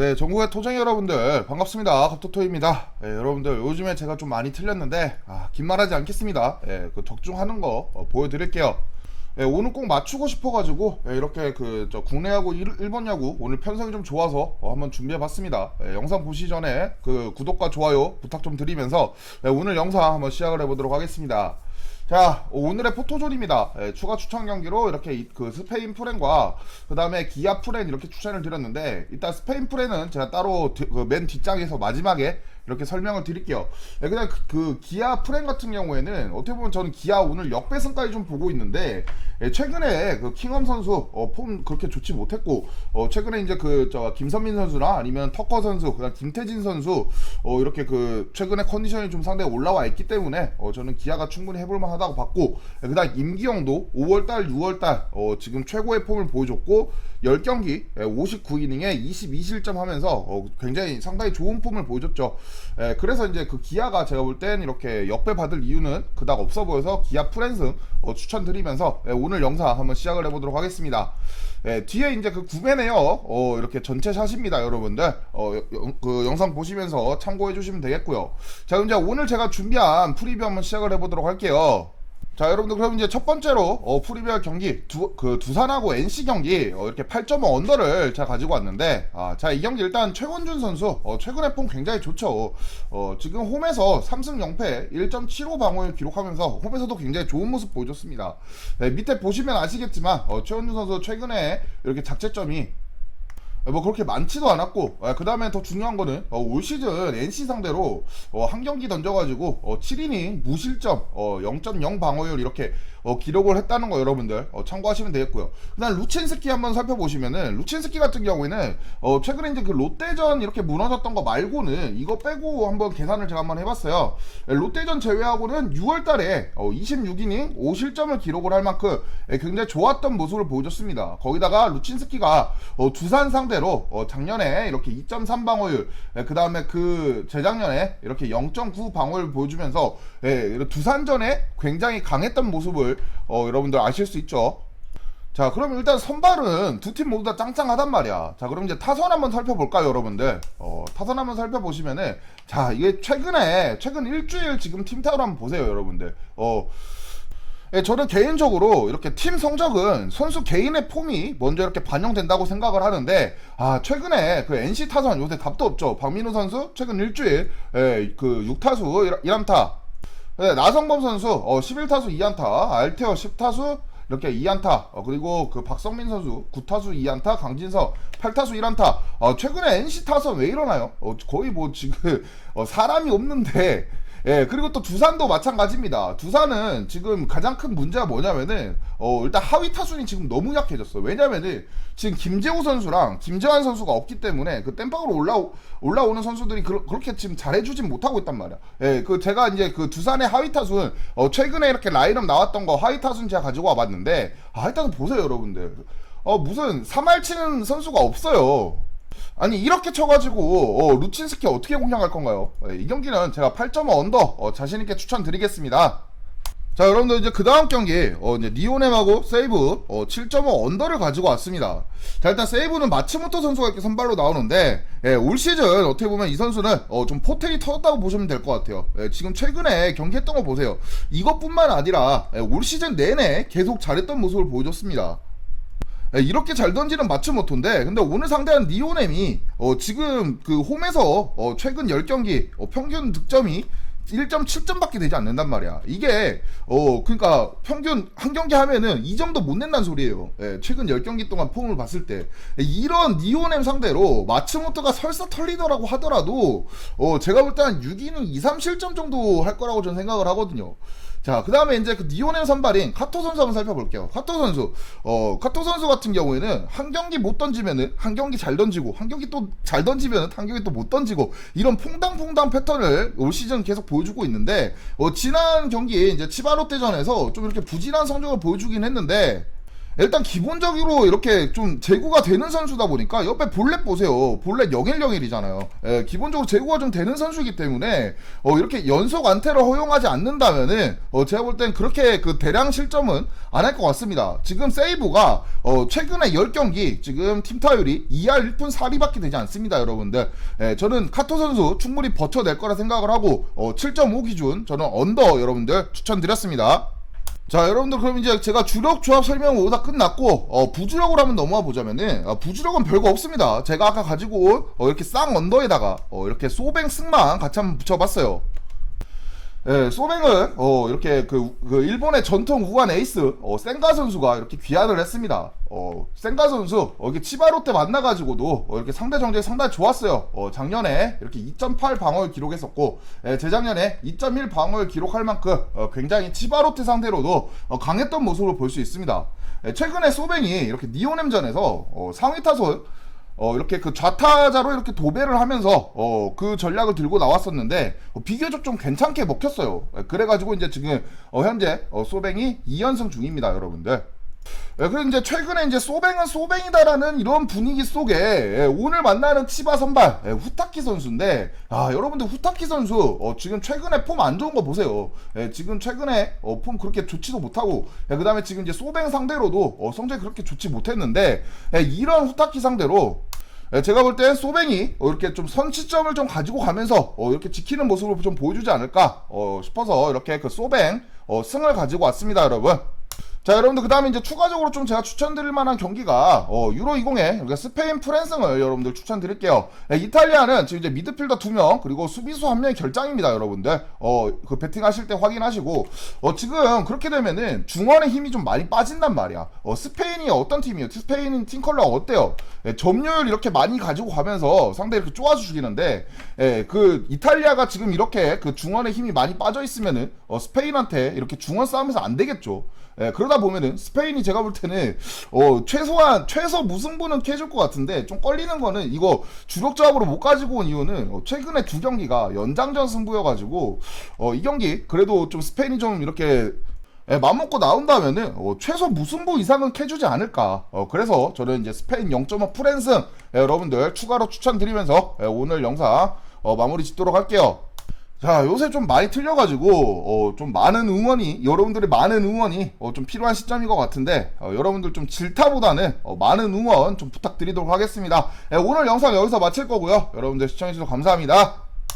네, 전국의 토쟁이 여러분들 반갑습니다. 갑토토입니다. 네, 여러분들 요즘에 제가 좀 많이 틀렸는데 아, 긴 말하지 않겠습니다. 네, 그 적중하는 거 어, 보여드릴게요. 네, 오늘 꼭 맞추고 싶어가지고 네, 이렇게 그 저 국내야구 일, 일본 야구 오늘 편성이 좀 좋아서 어, 한번 준비해봤습니다. 네, 영상 보시 전에 그 구독과 좋아요 부탁 좀 드리면서 네, 오늘 영상 한번 시작을 해보도록 하겠습니다. 자 오늘의 포토존입니다. 예, 추가 추천 경기로 이렇게 이- 그 스페인 프렌과 그 다음에 기아 프렌 이렇게 추천을 드렸는데 일단 스페인 프렌은 제가 따로 그맨 뒷장에서 마지막에 이렇게 설명을 드릴게요. 예, 그냥 그, 그 기아 프렌 같은 경우에는 어떻게 보면 저는 기아 오늘 역배승까지 좀 보고 있는데 예, 최근에 그 킹엄 선수 어, 폼 그렇게 좋지 못했고 어, 최근에 이제 그 저 김선민 선수나 아니면 터커 선수 그다음 김태진 선수 어, 이렇게 그 최근에 컨디션이 좀 상당히 올라와 있기 때문에 어, 저는 기아가 충분히 해볼 만 하다 고 봤고 예, 그다음 임기영도 5월달 6월달 어, 지금 최고의 폼을 보여줬고 10경기 59이닝에 22실점 하면서 어, 굉장히 상당히 좋은 폼을 보여줬죠. 예, 그래서 이제 그 기아가 제가 볼 땐 이렇게 역배 받을 이유는 그닥 없어 보여서 기아 프랜승 어, 추천드리면서 예, 오늘 영상 한번 시작을 해보도록 하겠습니다. 예, 뒤에 이제 그 구매네요. 어, 이렇게 전체 샷입니다, 여러분들. 어, 여- 그 영상 보시면서 참고해 주시면 되겠고요. 자, 그럼 이제 오늘 제가 준비한 프리뷰 한번 시작을 해보도록 할게요. 자 여러분들 그럼 이제 첫 번째로 어, 프리미어 경기 두, 그 두산하고 NC 경기 어, 이렇게 8.5 언더를 제가 가지고 왔는데 아, 자이 경기 일단 최원준 선수 어, 최근에 폼 굉장히 좋죠. 어, 지금 홈에서 3승 0패 1.75 방어를 기록하면서 홈에서도 굉장히 좋은 모습 보여줬습니다. 네, 밑에 보시면 아시겠지만 어, 최원준 선수 최근에 이렇게 작제점이 뭐 그렇게 많지도 않았고 그 다음에 더 중요한 거는 어, 올 시즌 NC 상대로 어, 한 경기 던져가지고 어, 7이닝 무실점 어, 0.0 방어율 이렇게 어, 기록을 했다는 거 여러분들 어, 참고하시면 되겠고요. 그다음 루첸스키 한번 살펴보시면은 루첸스키 같은 경우에는 어, 최근에 이제 그 롯데전 이렇게 무너졌던 거 말고는 이거 빼고 한번 계산을 제가 한번 해봤어요. 예, 롯데전 제외하고는 6월달에 어, 26이닝 5실점을 기록을 할 만큼 예, 굉장히 좋았던 모습을 보여줬습니다. 거기다가 루친스키가 어, 두산 상대로 어, 작년에 이렇게 2.3 방어율, 그 다음에 그 재작년에 이렇게 0.9 방어율 보여주면서 예, 두산전에 굉장히 강했던 모습을 어, 여러분들 아실 수 있죠. 자, 그럼 일단 선발은 두 팀 모두 다 짱짱하단 말이야. 자, 그럼 이제 타선 한번 살펴볼까요, 여러분들? 어, 타선 한번 살펴보시면은, 자, 이게 최근에, 최근 일주일 지금 팀타울 한번 보세요, 여러분들. 어, 예, 저는 개인적으로 이렇게 팀 성적은 선수 개인의 폼이 먼저 이렇게 반영된다고 생각을 하는데, 아, 최근에 그 NC 타선 요새 답도 없죠. 박민우 선수 최근 일주일, 예, 그 6타수 1안타. 네, 나성범 선수 어, 11타수 2안타, 알테어 10타수 이렇게 2안타, 어, 그리고 그 박성민 선수 9타수 2안타, 강진서 8타수 1안타. 어, 최근에 NC 타선 왜 이러나요? 어, 거의 뭐 지금 어, 사람이 없는데 예, 그리고 또 두산도 마찬가지입니다. 두산은 지금 가장 큰 문제가 뭐냐면은, 어, 일단 하위 타순이 지금 너무 약해졌어. 왜냐면은, 지금 김재호 선수랑 김재환 선수가 없기 때문에 그 땜빵으로 올라오, 올라오는 선수들이 그, 렇게 지금 잘해주진 못하고 있단 말이야. 예, 그 제가 이제 그 두산의 하위 타순, 어, 최근에 이렇게 라인업 나왔던 거 하위 타순 제가 가지고 와봤는데, 아, 일단 보세요, 여러분들. 어, 무슨 3할 치는 선수가 없어요. 아니 이렇게 쳐가지고 어, 루친스키 어떻게 공략할 건가요? 예, 이 경기는 제가 8.5 언더 어, 자신 있게 추천드리겠습니다. 자 여러분들 이제 그 다음 경기 어, 이제 니오넴하고 세이브 어, 7.5 언더를 가지고 왔습니다. 자 일단 세이브는 마츠모토 선수가 이렇게 선발로 나오는데 예, 올 시즌 어떻게 보면 이 선수는 어, 좀 포텐이 터졌다고 보시면 될 것 같아요. 예, 지금 최근에 경기했던 거 보세요. 이것뿐만 아니라 예, 올 시즌 내내 계속 잘했던 모습을 보여줬습니다. 예, 이렇게 잘 던지는 마츠 모토인데 근데 오늘 상대한 니오넴이 어, 지금 그 홈에서 어, 최근 10경기 어, 평균 득점이 1.7점밖에 되지 않는단 말이야. 이게 어 그러니까 평균 한 경기 하면은 2점도 못 낸다는 소리예요. 예, 최근 10경기 동안 폼을 봤을 때 예, 이런 니오넴 상대로 마츠모토가 설사 털리더라고 하더라도 어 제가 볼 때 한 6이닝 2, 3실점 정도 할 거라고 저는 생각을 하거든요. 자, 그 다음에 이제 그 니오넴 선발인 카토 선수 한번 살펴볼게요. 카토 선수. 어, 카토 선수 같은 경우에는 한 경기 못 던지면은 한 경기 잘 던지고, 한 경기 또 잘 던지면은 한 경기 또 못 던지고, 이런 퐁당퐁당 패턴을 올 시즌 계속 보여주고 있는데, 어, 지난 경기 이제 치바롯데전에서 좀 이렇게 부진한 성적을 보여주긴 했는데, 일단 기본적으로 이렇게 좀 제구가 되는 선수다 보니까 옆에 볼렛 보세요. 볼렛 0101이잖아요. 예, 기본적으로 제구가 좀 되는 선수이기 때문에 어, 이렇게 연속 안테를 허용하지 않는다면은 어, 제가 볼 땐 그렇게 그 대량 실점은 안 할 것 같습니다. 지금 세이브가 어, 최근에 10경기 지금 팀 타율이 2할 1푼 4리밖에 되지 않습니다, 여러분들. 예, 저는 카토 선수 충분히 버텨낼 거라 생각을 하고 어, 7.5 기준 저는 언더 여러분들 추천드렸습니다. 자 여러분들 그럼 이제 제가 주력 조합 설명 모두 다 끝났고 어, 부주력으로 한번 넘어가 보자면은 어, 부주력은 별거 없습니다. 제가 아까 가지고 온 어, 이렇게 쌍 언더에다가 어, 이렇게 소뱅 승만 같이 한번 붙여봤어요 예, 소뱅은 어, 이렇게 그, 그 일본의 전통 우한 에이스 어, 센가 선수가 이렇게 귀환을 했습니다. 어, 센가 선수 어, 이렇게 치바로테 만나가지고도 어, 이렇게 상대 정적이 상당히 좋았어요. 어, 작년에 이렇게 2.8 방어를 기록했었고 예, 재작년에 2.1 방어를 기록할 만큼 어, 굉장히 치바로테 상대로도 어, 강했던 모습을 볼 수 있습니다. 예, 최근에 소뱅이 이렇게 니오넴전에서 어, 상위 타선 어, 이렇게 그 좌타자로 이렇게 도배를 하면서, 어, 그 전략을 들고 나왔었는데, 어, 비교적 좀 괜찮게 먹혔어요. 예, 그래가지고 이제 지금, 어, 현재, 어, 소뱅이 2연승 중입니다, 여러분들. 예, 그리고 이제 최근에 이제 소뱅은 소뱅이다라는 이런 분위기 속에 예, 오늘 만나는 치바 선발 예, 후타키 선수인데 아 여러분들 후타키 선수 어, 지금 최근에 폼 안 좋은 거 보세요. 예, 지금 최근에 어, 폼 그렇게 좋지도 못하고 예, 그다음에 지금 이제 소뱅 상대로도 어, 성적이 그렇게 좋지 못했는데 예, 이런 후타키 상대로 예, 제가 볼 땐 소뱅이 어, 이렇게 좀 선취점을 좀 가지고 가면서 어, 이렇게 지키는 모습을 좀 보여주지 않을까 어, 싶어서 이렇게 그 소뱅 어, 승을 가지고 왔습니다, 여러분. 자 여러분들 그 다음에 이제 추가적으로 좀 제가 추천드릴 만한 경기가 어, 유로 20에 우리가 스페인 프랜승을 여러분들 추천드릴게요. 네, 이탈리아는 지금 이제 미드필더 2명 그리고 수비수 1명의 결장입니다 여러분들. 어, 그 배팅하실 때 확인하시고. 어, 지금 그렇게 되면은 중원의 힘이 좀 많이 빠진단 말이야. 어, 스페인이 어떤 팀이에요? 스페인 팀 컬러가 어때요? 예, 점유율 이렇게 많이 가지고 가면서 상대 이렇게 쪼아주 죽이는데 예, 그 이탈리아가 지금 이렇게 그 중원의 힘이 많이 빠져 있으면은 어, 스페인한테 이렇게 중원 싸움에서 안 되겠죠. 예, 그 러다 보면은 스페인이 제가 볼 때는 어, 최소한 최소 무승부는 캐줄 것 같은데 좀 걸리는 거는 이거 주력 조합으로 못 가지고 온 이유는 어, 최근에 두 경기가 연장전 승부여가지고 어, 이 경기 그래도 좀 스페인이 좀 이렇게 예, 맘먹고 나온다면은 어, 최소 무승부 이상은 캐주지 않을까. 어, 그래서 저는 이제 스페인 0.5 프랜승 예, 여러분들 추가로 추천드리면서 예, 오늘 영상 어, 마무리 짓도록 할게요. 자 요새 좀 많이 틀려가지고 어, 좀 많은 응원이 여러분들의 많은 응원이 어, 좀 필요한 시점인 것 같은데 어, 여러분들 좀 질타보다는 어, 많은 응원 좀 부탁드리도록 하겠습니다. 예, 오늘 영상 여기서 마칠 거고요. 여러분들 시청해주셔서 감사합니다.